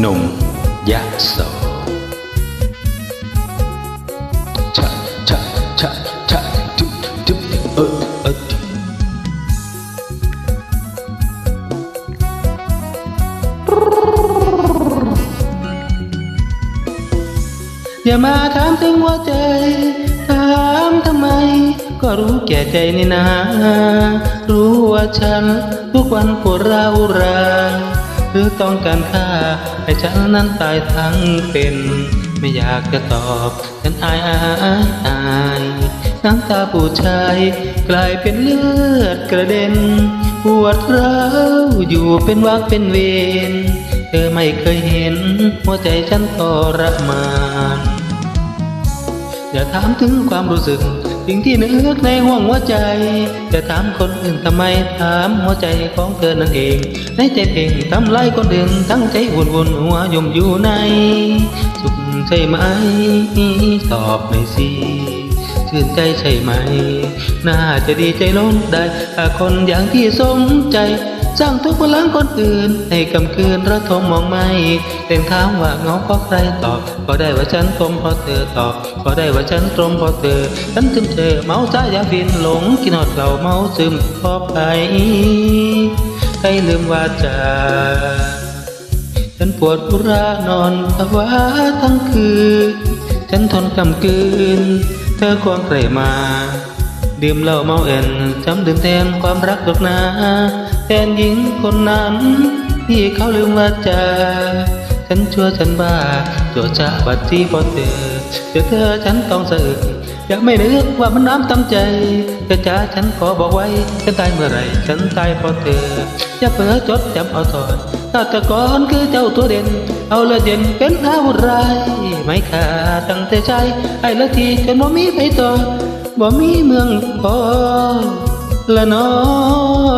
หนุ่มยะโสชะชะชะชะจุ๊บจุ๊บเออเอออย่ามาถามถึงหัวใจ ถามทำไม ก็รู้แก่ใจนี่นารู้ว่าฉัน ทุกวันปวดร้าวราน หรือต้องการค่าให้ฉันนั้นตายทั้งเป็น ไม่อยากจะตอบฉันอายอายอายน้ำตาผู้ชายกลายเป็นเลือดกระเด็น ปวดร้าวอยู่เป็นวักเป็นเวรเธอไม่เคยเห็น หัวใจฉันทรมานอย่าถามถึงความรู้สึก สิ่งที่นึกในห่วงหัวใจ จะถามคนอื่นทำไมถามหัวใจของเธอนั่นเอง ในใจเพ่งทำลายคนอื่นทั้งใจวุ่นวุ่นหัวยมอยู่ใน สุขใช่ไหม ตอบหน่อยสิชื่นใจใช่ไหม น่าจะดีใจล้นได้ถ้าคนอย่างที่สมใจ สร้างทุกข์บนหลังคนอื่น ให้กำคืนระทมมองไม่เต็มถามว่าเงาเพราะใครตอบ ก็ได้ว่าฉันตรมเพราะเธอตอบ ก็ได้ว่าฉันตรมเพราะเธอ ฉันถึงเธอเมาจ้ายาฟินหลงกินหอดเหล่าเมาซึมพราะไปให้ลืมว่าจาฉันปวดอุรานอนภาวะทั้งคืน ฉันทนกำกืน เธอควงใครมา ดื่มเหล้าเมาเอ็นจำดื่มแทนความรักดอกนา แทนหญิงคนนั้น ที่เขาลืมว่าจาฉันชั่วฉันบ้าโจชาบัดที่พอเธอเจอเธอฉันต้องสะอึกอยากไม่นึกว่ามันน้ำตำใจเธอจ้าฉันขอบอกไว้ฉันตายเมื่อไรฉันตายเพราะเธออย่าเผลอจดจำเอาถอดฆาตกรคือเจ้าตัวเด่น เอาละเด่นเป็นอาวุธร้ายไม่ขาดตั้งแต่ใจไอ้ละทีจนบ่มีไปต่อบ่มีเมืองพอละนอ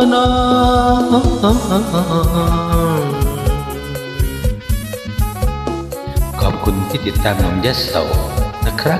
นอ ขอบคุณที่ติดตามหนมยะโสนะครับ